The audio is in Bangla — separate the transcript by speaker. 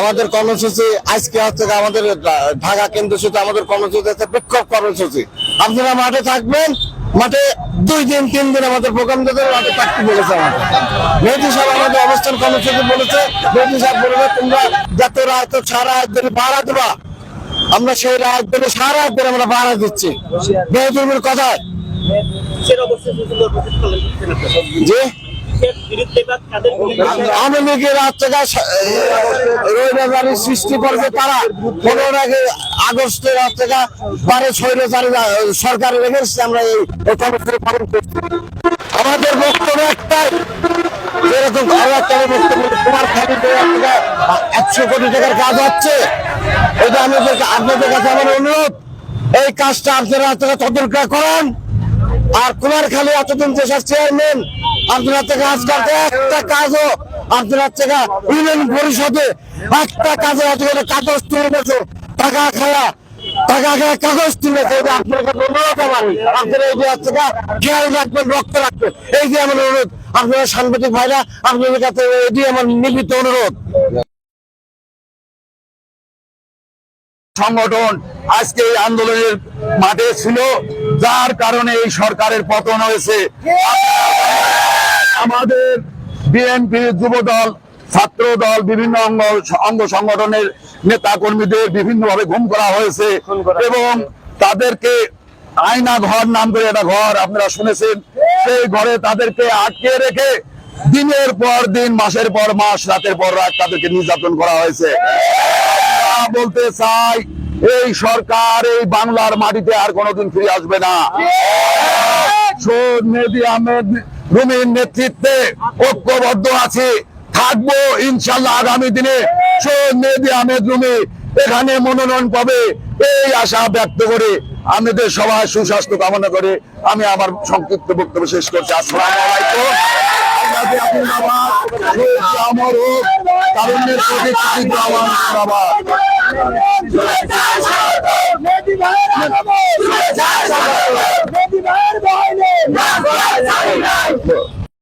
Speaker 1: আমাদের কর্মসূচি আজকে হচ্ছে আমাদের ঢাকা কেন্দ্রসূচি আমাদের কর্মসূচি হচ্ছে বিক্ষোভ কর্মসূচি। আপনারা মাঠে থাকবেন মাঠে দুই দিন তিন দিন আমাদের প্রোগ্রাম দিতে মাঠে থাকতে বলেছে আমাদের। মেহদি সাহেব আমাদের অবস্থান কর্মসূচি বলেছে। মেহদি সাহেব বলেছে তোমরা যত রাত সারা রাত ধরে ভাড়া দেবা আমরা সেই রাত ধরে সারা রাত ধরে আমরা ভাড়া দিচ্ছি। মেহদুর কথায়।
Speaker 2: কিসের
Speaker 1: আওয়ামী লীগের রাত থেকে রৈরাজারি সৃষ্টি করবে তারা। পনেরো আগে আগস্টের রাত থেকে বারে স্বৈরাচারী সরকার রেখেছে আমরা এই কর্মসূচি পালন করছি। আমাদের বক্তব্য একটাই যেরকম বক্তব্য তোমার একশো কোটি টাকার কাজ হচ্ছে। এটা আপনাদের- কাছে আমার অনুরোধ এই কাজটা আপনারা আপনারা তদন্ত করেন। আর কুমারখালী এতদিন দেশের চেয়ারম্যান আপনার থেকে আজকাল একটা কাজও, আপনার থেকে ইউনিয়ন পরিষদে একটা কাজে এতগুলো কাগজ তুলে গেছে টাকা খায়া টাকা খায়া কাগজ তুলে এটা আপনার কাছে অনুরোধ আমার। থেকে খেয়াল রাখবেন, রক্ত রাখবেন। এই যে আমার অনুরোধ, আপনারা সাংবাদিক ভাইরা, আপনাদের কাছে এটি আমার নির্মিত অনুরোধ।
Speaker 3: সংগঠন আজকে এই আন্দোলনের মাঠে ছিল যার কারণে এই সরকারের পতন হয়েছে। আমাদের বিএনপি যুব দল ছাত্র দল বিভিন্ন অঙ্গ অঙ্গ সংগঠনের নেতা কর্মীদের বিভিন্ন ভাবে গুম করা হয়েছে। এবং তাদেরকে আয়না ঘর নাম করে একটা ঘর আপনারা শুনেছেন সেই ঘরে তাদেরকে আটকে রেখে দিনের পর দিন মাসের পর মাস রাতের পর রাত তাদেরকে নির্যাতন করা হয়েছে। বলতে চাই এই সরকার এই বাংলার মাটিতে আর কোনোদিন ফিরে আসবে না। রুমির নেতৃত্বে ঐক্যবদ্ধ আছে থাকব ইনশাল্লাহ আগামী দিনে। শোন মেহেদি আহমেদ রুমি এখানে মনোনয়ন পাবে এই আশা ব্যক্ত করে আমাদের সবার সুস্বাস্থ্য কামনা করে আমি আমার সংক্ষিপ্ত বক্তব্য শেষ করছি। আসসালামু আলাইকুম। আমর হোক, তারুণ্যের প্রতি
Speaker 4: মেদি আগামী মেদি ভাইয়ের